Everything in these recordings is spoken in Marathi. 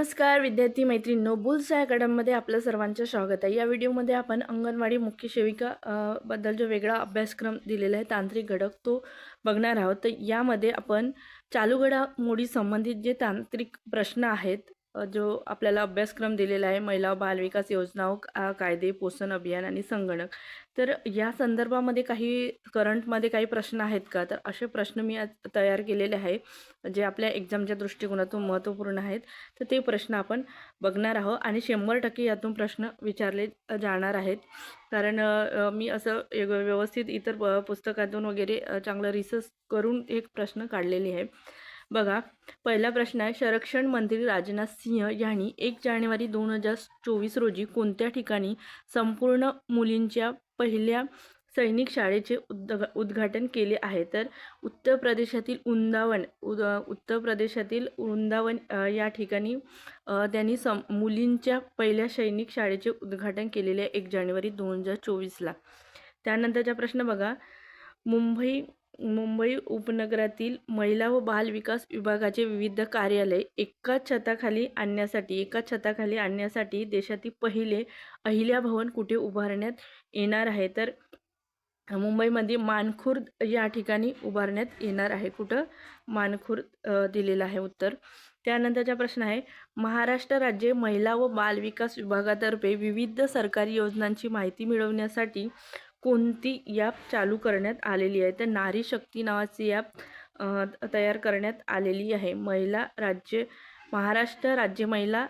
नमस्कार विद्यार्थी मैत्रिणींनो. बुल्स अकॅडमीमध्ये आपलं सर्वांचं स्वागत आहे. या व्हिडिओमध्ये आपण अंगणवाडी मुख्य सेविका बद्दल जो वेगळा अभ्यासक्रम दिलेला आहे तांत्रिक घटक तो बघणार आहोत. तर यामध्ये आपण चालू घडामोडी संबंधित जे तांत्रिक प्रश्न आहेत जो आपल्याला अभ्यासक्रम दिलेला आहे महिला बालविकास योजना कायदे पोषण अभियान आणि संगणक. तर या संदर्भामध्ये काही करंटमध्ये काही प्रश्न आहेत का? तर असे प्रश्न मी आज तयार केलेले आहे जे आपल्या एक्झामच्या दृष्टिकोनातून महत्त्वपूर्ण आहेत. तर ते प्रश्न आपण बघणार आहोत आणि शंभर टक्के यातून प्रश्न विचारले जाणार आहेत. कारण मी असं व्यवस्थित इतर प- पुस्तकातून वगैरे चांगलं रिसर्च करून एक प्रश्न काढलेले आहे. बघा पहिला प्रश्न आहे संरक्षण मंत्री राजनाथ सिंह यांनी एक जानेवारी दोन हजार चोवीस रोजी कोणत्या ठिकाणी संपूर्ण मुलींच्या पहिल्या सैनिक शाळेचे उद्घ उद्घाटन केले आहे? तर उत्तर प्रदेशातील वृंदावन उद उत्तर प्रदेशातील वृंदावन या ठिकाणी त्यांनी सम मुलींच्या पहिल्या सैनिक शाळेचे उद्घाटन केलेले आहे एक जानेवारी दोन हजार चोवीसला. त्यानंतरचा प्रश्न बघा मुंबई मुंबई उपनगरातील महिला व बाल विकास विभागाचे विविध कार्यालय एकाच छताखाली आणण्यासाठी एका छताखाली आणण्यासाठी देशातील पहिले अहिल्या भवन कुठे उभारण्यात येणार आहे? तर मुंबईमध्ये मानखुर्द या ठिकाणी उभारण्यात येणार आहे. कुठं? मानखुर्द दिलेलं आहे उत्तर. त्यानंतरचा प्रश्न आहे महाराष्ट्र राज्य महिला व बाल विकास विभागातर्फे विविध सरकारी योजनांची माहिती मिळवण्यासाठी कोणती ॲप चालू करण्यात आलेली आहे? तर नारी शक्ती नावाची ॲप तयार करण्यात आलेली आहे. महिला राज्य महाराष्ट्र राज्य महिला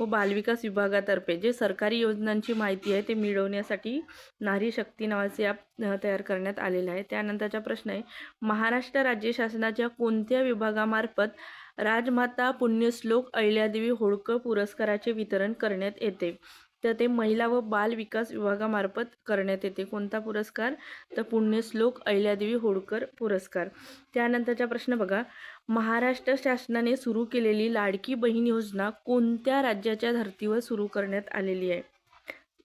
व बालविकास विभागातर्फे जे सरकारी योजनांची माहिती आहे ते मिळवण्यासाठी नारी शक्ती नावाचे ॲप तयार करण्यात आलेलं आहे. त्यानंतरचा प्रश्न आहे महाराष्ट्र राज्य शासनाच्या कोणत्या विभागामार्फत राजमाता पुण्यश्लोक अहिल्यादेवी होळकर पुरस्काराचे वितरण करण्यात येते? तर ते महिला व बाल विकास विभागामार्फत करण्यात येते. कोणता पुरस्कार? तर पुण्यश्लोक अहिल्यादेवी होळकर पुरस्कार. त्यानंतरचा प्रश्न बघा. महाराष्ट्र शासनाने सुरू केलेली लाडकी बहीण योजना कोणत्या राज्याच्या धर्तीवर सुरू करण्यात आलेली आहे?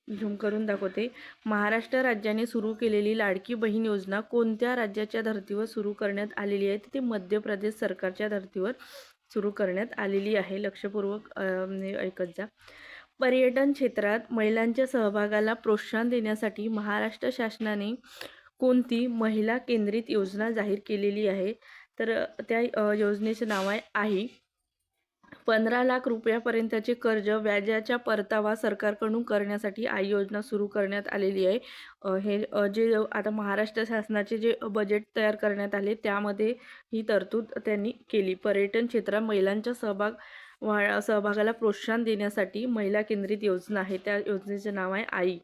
झूम करून दाखवते. महाराष्ट्र राज्याने सुरू केलेली लाडकी बहीण योजना कोणत्या राज्याच्या धर्तीवर सुरू करण्यात आलेली आहे? ते मध्य प्रदेश सरकारच्या धर्तीवर सुरू करण्यात आलेली आहे. लक्षपूर्वक म्हणजे ऐकत जा. पर्यटन क्षेत्रात महिलांच्या सहभागाला प्रोत्साहन देण्यासाठी महाराष्ट्र शासनाने कोणती महिला केंद्रित योजना जाहीर केलेली आहे? तर त्या योजनेचं योजनेचे नाव आहे आई पंधरा लाख रुपयापर्यंतचे कर्ज व्याजाच्या परतावा सरकारकडून करण्यासाठी आई योजना सुरू करण्यात आलेली आहे. हे जे आता महाराष्ट्र शासनाचे जे बजेट तयार करण्यात आले त्यामध्ये ही तरतूद त्यांनी केली. पर्यटन क्षेत्रात महिलांचा सहभाग वा सहभागाला प्रोत्साहन देण्यासाठी महिला केंद्रित योजना आहे. त्या योजनेचे नाव आहे आई.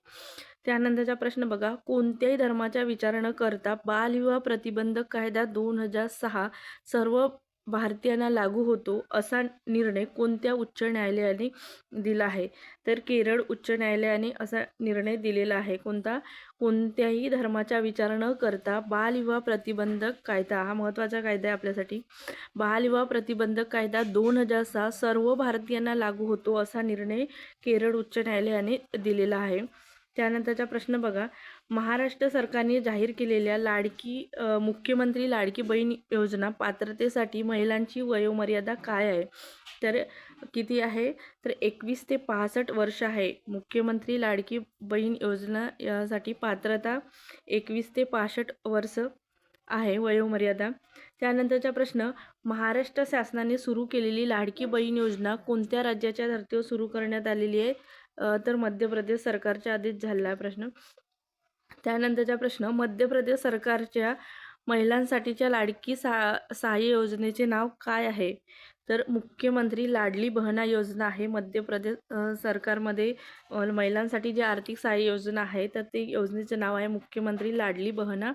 त्यानंतरचा प्रश्न बघा. कोणत्याही धर्माच्या विचार न करता बालविवाह प्रतिबंधक कायदा दोन हजार सहा सर्व भारतीयांना लागू होतो असा निर्णय कोणत्या उच्च न्यायालयाने दिला आहे? तर केरळ उच्च न्यायालयाने असा निर्णय दिलेला आहे. कोणता? कोणत्याही धर्माचा विचार न करता बालविवाह प्रतिबंधक कायदा. हा महत्त्वाचा कायदा आहे आपल्यासाठी. बालविवाह प्रतिबंधक कायदा दोन हजार सहा सर्व भारतीयांना लागू होतो असा निर्णय केरळ उच्च न्यायालयाने दिलेला आहे. त्यानंतरचा प्रश्न बघा. महाराष्ट्र सरकारने जाहीर केलेल्या लाडकी मुख्यमंत्री लाडकी बहीण योजना पात्रतेसाठी महिलांची वयोमर्यादा काय आहे? तर किती आहे? तर एकवीस ते पासष्ट वर्ष आहे. मुख्यमंत्री लाडकी बहीण योजना यासाठी पात्रता एकवीस ते पासष्ट वर्ष आहे वयोमर्यादा. त्यानंतरचा प्रश्न महाराष्ट्र शासनाने सुरू केलेली लाडकी बहीण योजना कोणत्या राज्याच्या धर्तीवर सुरू करण्यात आलेली आहे? तर मध्य प्रदेश सरकारच्या आधीच झालेला आहे प्रश्न. त्यानंतरचा प्रश्न मध्य प्रदेश सरकारच्या महिलांसाठीच्या लाडकी सा सहाय्य योजनेचे नाव काय आहे? तर मुख्यमंत्री लाडली बहना योजना आहे. मध्य प्रदेश सरकारमध्ये महिलांसाठी जी आर्थिक सहाय्य योजना आहे तर ते योजनेचं नाव आहे मुख्यमंत्री लाडली बहना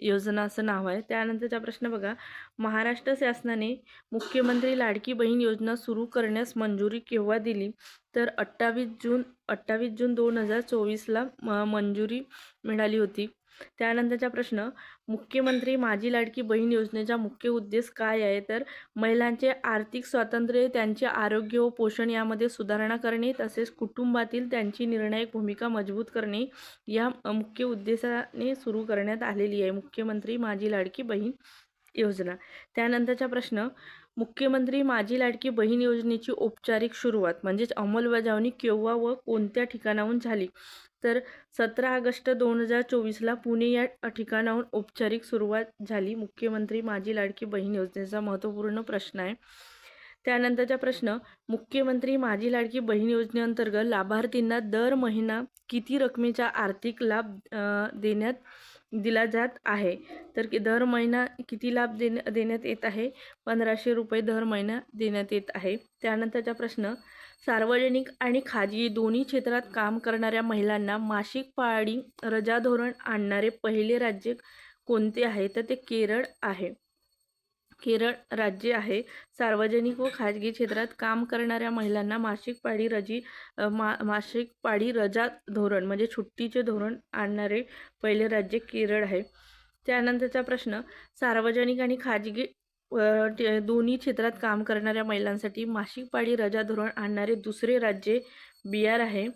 योजना असं नाव आहे. त्यानंतरचा प्रश्न बघा. महाराष्ट्र शासनाने मुख्यमंत्री लाडकी बहीण योजना सुरू करण्यास मंजुरी केव्हा दिली? तर अठ्ठावीस जून अठ्ठावीस जून दोन हजार चोवीसला म मंजुरी मिळाली होती. त्यानंतरचा प्रश्न मुख्यमंत्री माझी लाडकी बहीण योजनेचा मुख्य उद्देश काय आहे? तर महिलांचे आर्थिक स्वातंत्र्य त्यांचे आरोग्य व पोषण यामध्ये सुधारणा करणे तसेच कुटुंबातील त्यांची निर्णायक भूमिका मजबूत करणे या मुख्य उद्देशाने सुरू करण्यात आलेली आहे मुख्यमंत्री माझी लाडकी बहीण योजना. त्यानंतरचा प्रश्न मुख्यमंत्री माझी लाडकी बहीण योजनेची औपचारिक सुरुवात म्हणजेच अंमलबजावणी केव्हा व कोणत्या ठिकाणाहून झाली? तर सतरा ऑगस्ट दोन हजार चोवीसला पुणे या ठिकाणाहून औपचारिक सुरुवात झाली. मुख्यमंत्री माझी लाडकी बहीण योजनेचा महत्त्वपूर्ण प्रश्न आहे. त्यानंतरचा प्रश्न मुख्यमंत्री माझी लाडकी बहीण योजनेअंतर्गत लाभार्थींना दर महिना किती रकमेचा आर्थिक लाभ देण्यात दिला जात आहे. तर की दर महिना किती लाभ देण्या देण्यात येत आहे? पंधराशे रुपये दर महिना देण्यात येत आहे. त्यानंतरचा प्रश्न सार्वजनिक आणि खाजगी दोन्ही क्षेत्रात काम करणाऱ्या महिलांना मासिक पाळी रजा धोरण आणणारे पहिले राज्य कोणते आहे? तर ते केरळ आहे. केरळ राज्य आहे. सार्वजनिक व खाजगी क्षेत्रात काम करणाऱ्या महिलांना मासिक पाळी रजी मा मासिक पाळी रजा धोरण म्हणजे सुट्टीचे धोरण आणणारे पहिले राज्य केरळ आहे. त्यानंतरचा प्रश्न सार्वजनिक आणि खाजगी ते- दोन्ही क्षेत्रात काम करणाऱ्या महिलांसाठी मासिक पाळी रजा धोरण आणणारे दुसरे राज्य बिहार आहे.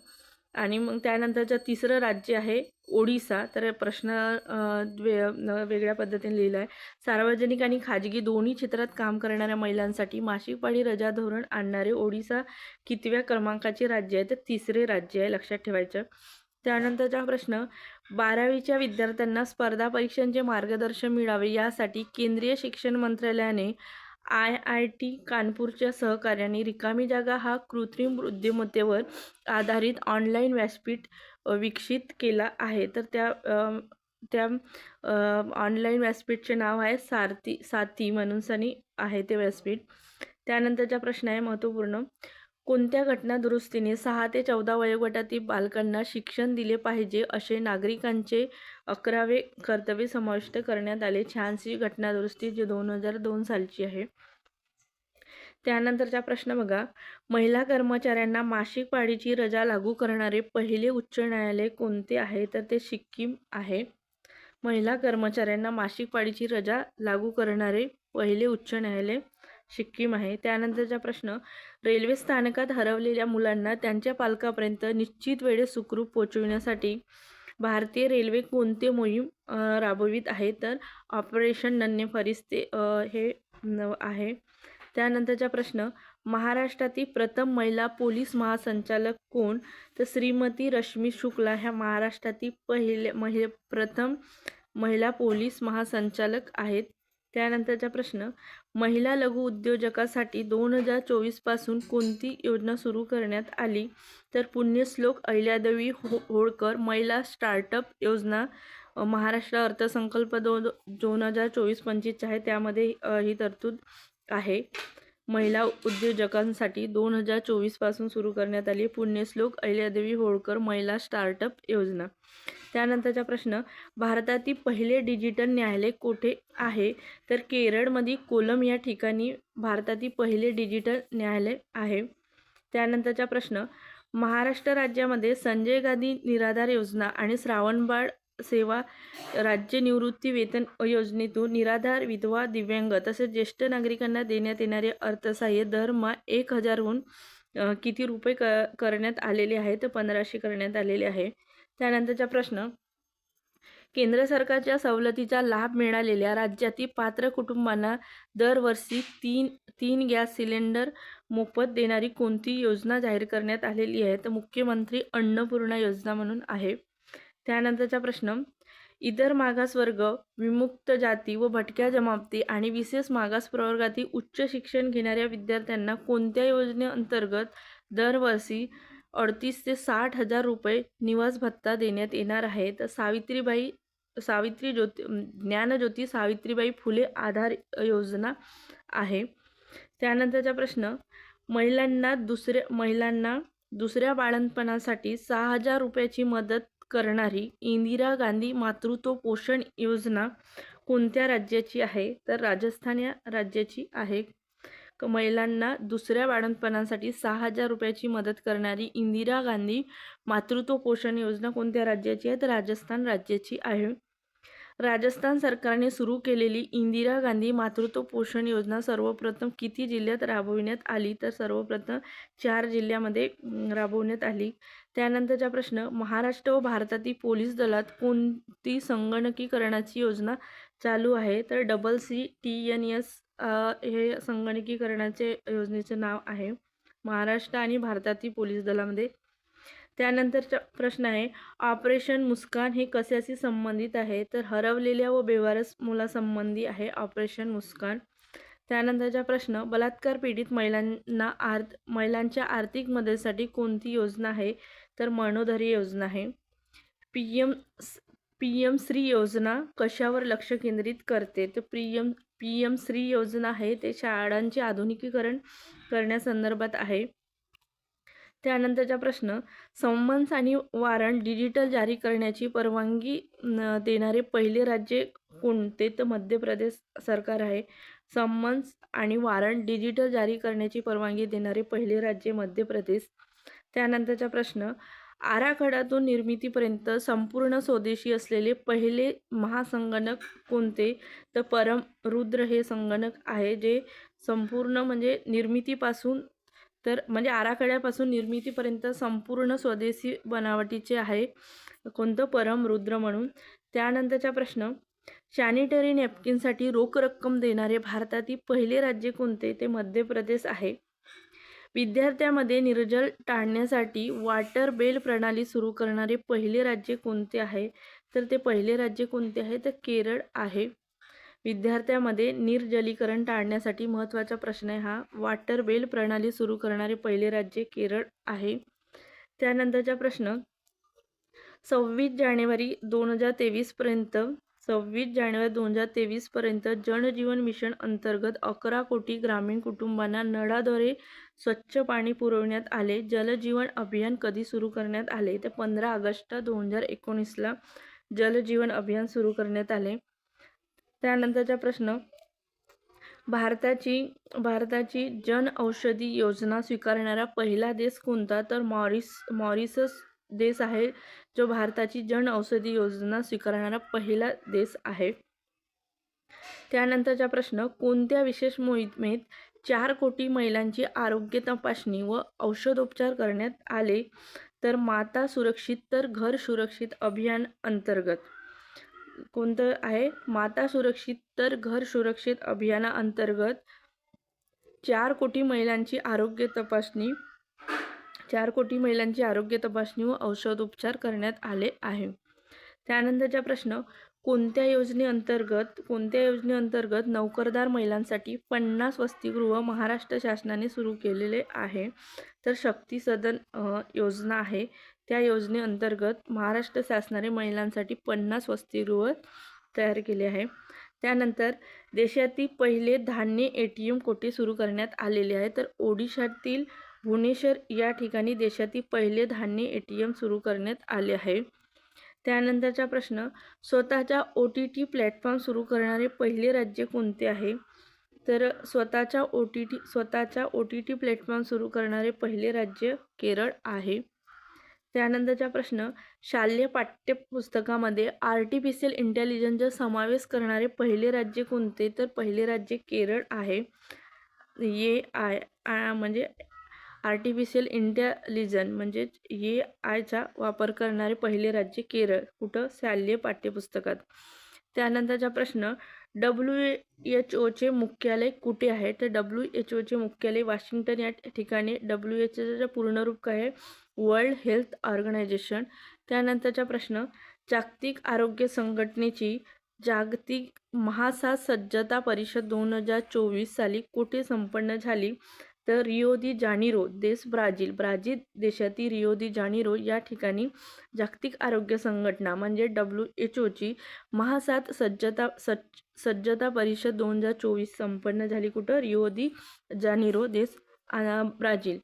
आणि मग त्यानंतरचं तिसरं राज्य आहे ओडिसा तर प्रश्न वे वेगळ्या पद्धतीने लिहिला आहे सार्वजनिक आणि खाजगी दोन्ही क्षेत्रात काम करणाऱ्या महिलांसाठी मासिक पाळी रजा धोरण आणणारे ओडिसा कितव्या क्रमांकाचे राज्य आहे? तर तिसरे राज्य आहे लक्षात ठेवायचं. त्यानंतरचा प्रश्न बारावीच्या विद्यार्थ्यांना स्पर्धा परीक्षांचे मार्गदर्शन मिळावे यासाठी केंद्रीय शिक्षण मंत्रालयाने आय आय टी कानपूरच्या सहकार्याने रिकामी जागा हा कृत्रिम बुद्धिमत्तेवर आधारित ऑनलाईन व्यासपीठ विकसित केला आहे. तर त्या त्या ऑनलाईन व्यासपीठचे नाव आहे सारथी साथी म्हणून सनी आहे ते व्यासपीठ. त्यानंतरचा प्रश्न आहे महत्त्वपूर्ण. कोणत्या घटना दुरुस्तीने सहा ते चौदा वयोगटातील बालकांना शिक्षण दिले पाहिजे असे नागरिकांचे अकरावे कर्तव्य समाविष्ट करण्यात आले? छानशी घटना दुरुस्ती जी दोन हजार दोन सालची आहे. त्यानंतरचा प्रश्न बघा. महिला कर्मचाऱ्यांना मासिक पाळीची रजा लागू करणारे पहिले उच्च न्यायालय कोणते आहे? तर ते सिक्कीम आहे. महिला कर्मचाऱ्यांना मासिक पाळीची रजा लागू करणारे पहिले उच्च न्यायालय सिक्कीम आहे. त्यानंतरचा प्रश्न. रेल्वे स्थानकात हरवलेल्या मुलांना त्यांच्या पालकापर्यंत निश्चित वेळेत सुखरूप पोचविण्यासाठी भारतीय रेल्वे कोणते मोहीम राबवित आहे? तर ऑपरेशन नन्हे फरिस्ते हे न आहे. त्यानंतरचा प्रश्न. महाराष्ट्रातील प्रथम महिला पोलीस महासंचालक कोण? तर श्रीमती रश्मी शुक्ला. ह्या महाराष्ट्रातील पहिले महि प्रथम महिला पोलीस महासंचालक आहेत. त्यानंतरचा प्रश्न महिला लघु उद्योजकासाठी दोन हजार चोवीसपासून कोणती योजना सुरू करण्यात आली? तर पुण्यश्लोक अहिल्यादेवी हो होळकर महिला स्टार्टअप योजना महाराष्ट्र अर्थसंकल्प दोन दोन हजार चोवीस पंचवीसचा आहे. त्यामध्ये ही तरतूद आहे. महिला उद्योजकांसाठी दोन हजार चोवीसपासून सुरू करण्यात आली पुण्यश्लोक अहिल्यादेवी होळकर महिला स्टार्टअप योजना. त्यानंतरचा प्रश्न भारतातील पहिले डिजिटल न्यायालय कोठे आहे? तर केरळमध्ये कोलम या ठिकाणी भारतातील पहिले डिजिटल न्यायालय आहे. त्यानंतरचा प्रश्न महाराष्ट्र राज्यामध्ये संजय गांधी निराधार योजना आणि श्रावणबाळ सेवा राज्य निवृत्ती वेतन योजनेतून निराधार विधवा दिव्यांग तसेच ज्येष्ठ नागरिकांना देण्यात येणारे अर्थसहाय्य दरमहा एक हजारहून किती रुपये क करण्यात आलेले आहे तर पंधराशे करण्यात आलेले आहे. त्यानंतरचा प्रश्न केंद्र सरकारच्या सवलतीचा लाभ मिळालेल्या राज्यातील पात्र कुटुंबांना दरवर्षी तीन तीन गॅस सिलेंडर मोफत देणारी कोणती योजना जाहीर करण्यात आलेली आहे? तर मुख्यमंत्री अन्नपूर्णा योजना म्हणून आहे. त्यानंतरचा प्रश्न इतर मागासवर्ग विमुक्त जाती व भटक्या जमाती आणि विशेष मागास प्रवर्गातील उच्च शिक्षण घेणाऱ्या विद्यार्थ्यांना कोणत्या योजनेअंतर्गत दरवर्षी अडतीस ते साठ हजार रुपये निवास भत्ता देण्यात येणार आहे. तर सावित्रीबाई सावित्री ज्योती ज्ञानज्योती सावित्रीबाई फुले आधार योजना आहे. त्यानंतरचा प्रश्न महिलांना दुसऱ्या महिलांना दुसऱ्या बाळंतपणासाठी सहा हजार रुपयाची मदत करणारी इंदिरा गांधी मातृत्व पोषण योजना कोणत्या राज्याची आहे? तर राजस्थान या राज्याची आहे. महिलांना दुसऱ्या बाळंतपणासाठी सहा हजार रुपयाची मदत करणारी इंदिरा गांधी मातृत्व पोषण योजना कोणत्या राज्याची आहे? तर राजस्थान राज्याची आहे. राजस्थान सरकारने सुरू केलेली इंदिरा गांधी मातृत्व पोषण योजना सर्वप्रथम किती जिल्ह्यात राबविण्यात आली? तर सर्वप्रथम चार जिल्ह्यामध्ये राबवण्यात आली. त्यानंतरचा प्रश्न महाराष्ट्र व भारतातील पोलीस दलात कोणती संगणकीकरणाची योजना चालू आहे? तर double C T N S हे संगणकीकरणाचे योजनेचं नाव आहे. महाराष्ट्र आणि भारतातील पोलीस दलामध्ये. त्यानंतरचा प्रश्न आहे ऑपरेशन मुस्कान हे कशाशी संबंधित आहे? तर हरवलेल्या व बेवारस मुलासंबंधी आहे ऑपरेशन मुस्कान. त्यानंतरचा प्रश्न बलात्कार पीडित महिलांना आर महिलांच्या आर्थिक मदतीसाठी कोणती योजना आहे? तर मनोधरी योजना आहे. P M P M Shri योजना कशावर लक्ष केंद्रित करते? तर P M P M Shri योजना आहे. ते शाळांचे आधुनिकीकरण करण्यासंदर्भात आहे. त्यानंतरचा प्रश्न संमन्स आणि वारंट डिजिटल जारी करण्याची परवानगी न देणारे पहिले राज्य कोणते? तर मध्य प्रदेश सरकार आहे. संमन्स आणि वारंट डिजिटल जारी करण्याची परवानगी देणारे पहिले राज्य मध्य प्रदेश. त्यानंतरचा प्रश्न आराखड्यातून निर्मितीपर्यंत संपूर्ण स्वदेशी असलेले पहिले महासंगणक कोणते? तर परम रुद्र हे संगणक आहे जे संपूर्ण म्हणजे निर्मितीपासून तर म्हणजे आराखड्यापासून निर्मितीपर्यंत संपूर्ण स्वदेशी बनावटीचे आहे. कोणतं? परम रुद्र म्हणून. त्यानंतरचा प्रश्न. सॅनिटरी नॅपकिनसाठी रोख रक्कम देणारे भारतातील पहिले राज्य कोणते? ते मध्य प्रदेश आहे. विद्यार्थ्यांमध्ये निर्जल टाळण्यासाठी वॉटर बेल प्रणाली सुरू करणारे पहिले राज्य कोणते आहे? तर ते पहिले राज्य कोणते आहे? तर केरळ आहे. विद्यार्थ्यांमध्ये निर्जलीकरण टाळण्यासाठी महत्त्वाचा प्रश्न आहे हा. वॉटर बेल प्रणाली सुरू करणारे पहिले राज्य केरळ आहे. त्यानंतरचा प्रश्न सव्वीस जानेवारी दोन हजार तेवीसपर्यंत सव्वीस जानेवारी दोन हजार तेवीसपर्यंत जनजीवन मिशन अंतर्गत अकरा कोटी ग्रामीण कुटुंबांना नळाद्वारे स्वच्छ पाणी पुरवण्यात आले. जलजीवन अभियान कधी सुरू करण्यात आले? ते पंधरा ऑगस्ट दोन हजार एकोणीसला जलजीवन अभियान सुरू करण्यात आले. त्यानंतरचा प्रश्न भारताची भारताची जन औषधी योजना स्वीकारणारा पहिला देश कोणता? तर मॉरिस मॉरिसस देश आहे जो भारताची जन औषधी योजना स्वीकारणारा पहिला देश आहे. त्यानंतरचा प्रश्न कोणत्या विशेष मोहिमेत चार कोटी महिलांची आरोग्य तपासणी व औषधोपचार करण्यात आले? तर माता सुरक्षित तर घर सुरक्षित अभियान अंतर्गत. कोणतं आहे? माता सुरक्षित तर घर सुरक्षित अभियानाअंतर्गत चार कोटी महिलांची आरोग्य तपासणी चार कोटी महिलांची आरोग्य तपासणी व औषधोपचार करण्यात आले आहे. त्यानंतरचा प्रश्न कोणत्या योजनेअंतर्गत कोणत्या योजनेअंतर्गत नोकरदार महिलांसाठी पन्नास वसतिगृह महाराष्ट्र शासनाने सुरू केलेले आहे? तर शक्ती सदन योजना आहे. त्या योजनेअंतर्गत महाराष्ट्र शासनाने महिलांसाठी पन्नास वसतिगृह तयार केले आहे. त्यानंतर देशातील पहिले धान्य ए टी एम कोठे सुरू करण्यात आलेले आहे. तर ओडिशातील भुवनेश्वर या ठिकाणी देशातील पहिले धान्य ए टी एम सुरू करण्यात आले आहे. त्यानंतरचा प्रश्न स्वतःचा ओ टी टी प्लॅटफॉर्म सुरू करणारे पहिले राज्य कोणते आहे? तर स्वतःच्या ओ टी टी स्वतःच्या ओ टी टी प्लॅटफॉर्म सुरू करणारे पहिले राज्य केरळ आहे. त्यानंतरचा प्रश्न शालेय पाठ्यपुस्तकामध्ये आर्टिफिशियल इंटेलिजन्सचा समावेश करणारे पहिले राज्य कोणते? तर पहिले राज्य केरळ आहे. ये आय म्हणजे आर्टिफिशियल इंटेलिजन म्हणजेच ए आयचा वापर करणारे पहिले राज्य केरळ कुठं? शालेय पाठ्यपुस्तकात. त्यानंतरचा प्रश्न डब्ल्यू एच ओचे मुख्यालय कुठे आहे? तर डब्ल्यू एच ओचे मुख्यालय वाशिंग्टन या ठिकाणी. डब्ल्यू एच ओचं पूर्ण रूप काय आहे वर्ल्ड हेल्थ ऑर्गनायझेशन. त्यानंतरचा प्रश्न जागतिक आरोग्य संघटनेची जागतिक महासा सज्जता परिषद दोन हजार चोवीस साली कुठे संपन्न झाली? तर रिओ दी जानिरो देश ब्राझील ब्राझील देशातील रिओ दी जानिरो या ठिकाणी जागतिक आरोग्य संघटना म्हणजे डब्ल्यू एच ओची महासात सज्जता सज्ज सज्जता परिषद दोन हजार चोवीस संपन्न झाली. कुठं? रिओ दी जानिरो देश ब्राझील.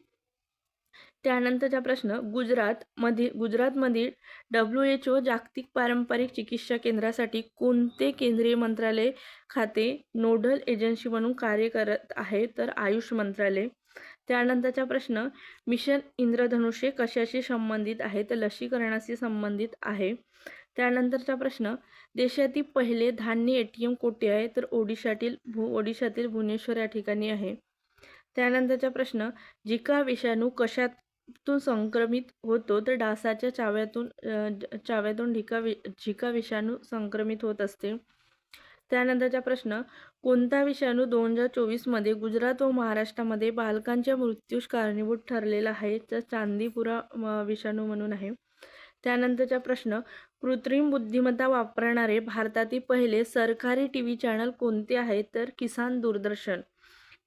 त्यानंतरचा प्रश्न गुजरातमधील गुजरातमधील डब्ल्यू एच ओ जागतिक पारंपरिक चिकित्सा केंद्रासाठी कोणते केंद्रीय मंत्रालय खाते नोडल एजन्सी म्हणून कार्य करत आहे? तर आयुष मंत्रालय. त्यानंतरचा प्रश्न मिशन इंद्रधनुष्य कशाशी संबंधित आहे? तर लसीकरणाशी संबंधित आहे. त्यानंतरचा प्रश्न देशातील पहिले धान्य ए टी एम कोठे आहे? तर ओडिशातील भू ओडिशातील भुवनेश्वर या ठिकाणी आहे. त्यानंतरचा प्रश्न जिका विषाणू कशात तो संक्रमित होतो तर डासाच्या चाव्यातून चाव्यातून ढिका वि झिका विषाणू संक्रमित होत असते. त्यानंतरचा प्रश्न कोणता विषाणू दोन हजार चोवीसमध्ये गुजरात व महाराष्ट्रामध्ये बालकांच्या मृत्यूस कारणीभूत ठरलेला आहे तर चांदीपुरा विषाणू म्हणून आहे. त्यानंतरचा प्रश्न कृत्रिम बुद्धिमत्ता वापरणारे भारतातील पहिले सरकारी टी व्ही चॅनल कोणते आहे तर किसान दूरदर्शन.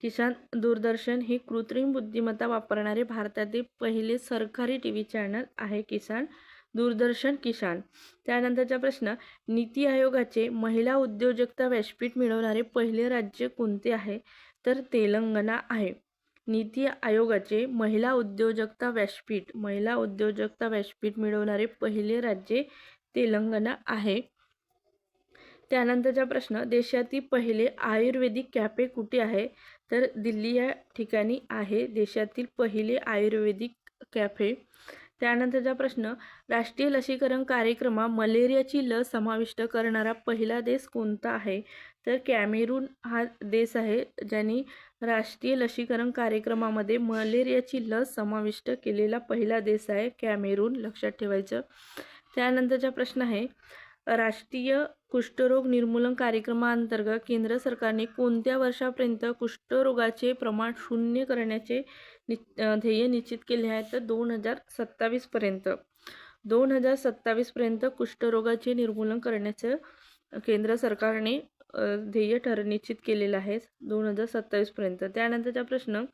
किसान दूरदर्शन हे कृत्रिम बुद्धिमत्ता वापरणारे भारतातील पहिले सरकारी टी व्ही चॅनल आहे किसान दूरदर्शन किसान. त्यानंतरचा प्रश्न नीती आयोगाचे महिला उद्योजकता व्यासपीठ मिळवणारे पहिले राज्य कोणते आहे? तर तेलंगणा आहे. नीती आयोगाचे महिला उद्योजकता व्यासपीठ महिला उद्योजकता व्यासपीठ मिळवणारे पहिले राज्य तेलंगणा आहे. त्यानंतरचा प्रश्न देशातील पहिले आयुर्वेदिक कॅफे कुठे आहे? तर दिल्ली या ठिकाणी आहे. देशातील पहिले आयुर्वेदिक कॅफे. त्यानंतरचा प्रश्न राष्ट्रीय लसीकरण कार्यक्रमात मलेरियाची लस समाविष्ट करणारा पहिला देश कोणता आहे? तर कॅमेरून हा देश आहे ज्यांनी राष्ट्रीय लसीकरण कार्यक्रमामध्ये मलेरियाची लस समाविष्ट केलेला पहिला देश आहे कॅमेरून. लक्षात ठेवायचं. त्यानंतरचा प्रश्न आहे राष्ट्रीय कुष्ठरोग निर्मूलन कार्यक्रमाअंतर्गत केंद्र सरकारने कोणत्या वर्षापर्यंत कुष्ठरोगाचे प्रमाण शून्य करण्याचे नि ध्येय निश्चित केले आहे? तर दोन हजार सत्तावीसपर्यंत दोन हजार सत्तावीसपर्यंत कुष्ठरोगाचे निर्मूलन करण्याचं केंद्र सरकारने ध्येय ठर निश्चित केलेलं आहे दोन हजार सत्तावीसपर्यंत त्यानंतरचा प्रश्न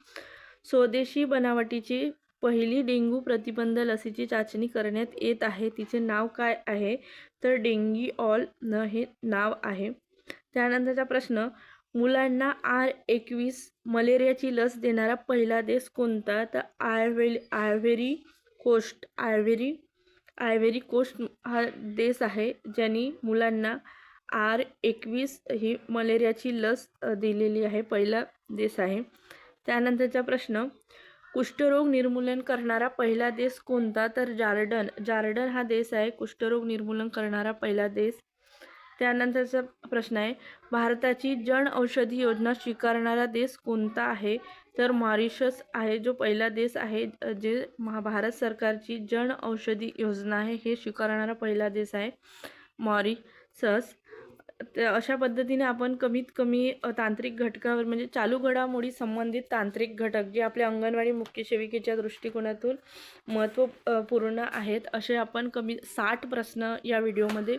स्वदेशी बनावटीची पहिली डेंग्यू प्रतिबंध लसीची चाचणी करण्यात येत आहे. तिचे नाव काय आहे? तर डेंगी ऑल न हे नाव आहे. त्यानंतरचा प्रश्न मुलांना आर एकवीस मलेरियाची लस देणारा पहिला देश कोणता? तर आयवे Ivory coast Ivory Ivory coast हा देश आहे ज्यांनी मुलांना आर एकवीस ही मलेरियाची लस दिलेली आहे. पहिला देश आहे. त्यानंतरचा प्रश्न कुष्ठरोग निर्मूलन करणारा पहिला देश कोणता? तर जार्डन. जार्डन हा देश आहे. कुष्ठरोग निर्मूलन करणारा पहिला देश. त्यानंतरचा प्रश्न आहे. भारताची जन औषधी योजना स्वीकारणारा देश कोणता आहे? तर मॉरिशस आहे जो पहिला देश आहे जे महा भारत सरकारची जन औषधी योजना आहे हे स्वीकारणारा पहिला देश आहे. मॉरिसस अशा पद्धतीने आपण कमीत कमी तांत्रिक घटकावर म्हणजे चालू घडामोडी संबंधित तांत्रिक घटक जे आपल्या अंगणवाडी मुख्य सेविकेच्या दृष्टिकोनातून महत्त्वपूर्ण आहेत असे आपण कमी साठ प्रश्न या व्हिडिओमध्ये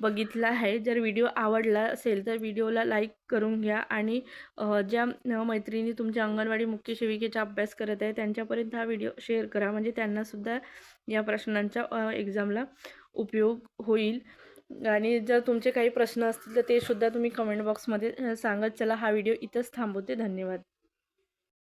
बघितला आहे. जर व्हिडिओ आवडला असेल तर व्हिडिओला लाईक करून घ्या आणि ज्या मैत्रिणी तुमच्या अंगणवाडी मुख्य सेविकेचा अभ्यास करत आहे त्यांच्यापर्यंत हा व्हिडिओ शेअर करा. म्हणजे त्यांनासुद्धा या प्रश्नांचा एक्झामला उपयोग होईल. आणि जर तुमचे काही प्रश्न असतील तर ते सुद्धा तुम्ही कमेंट बॉक्समध्ये सांगत चला. हा व्हिडिओ इथंच थांबवते. धन्यवाद.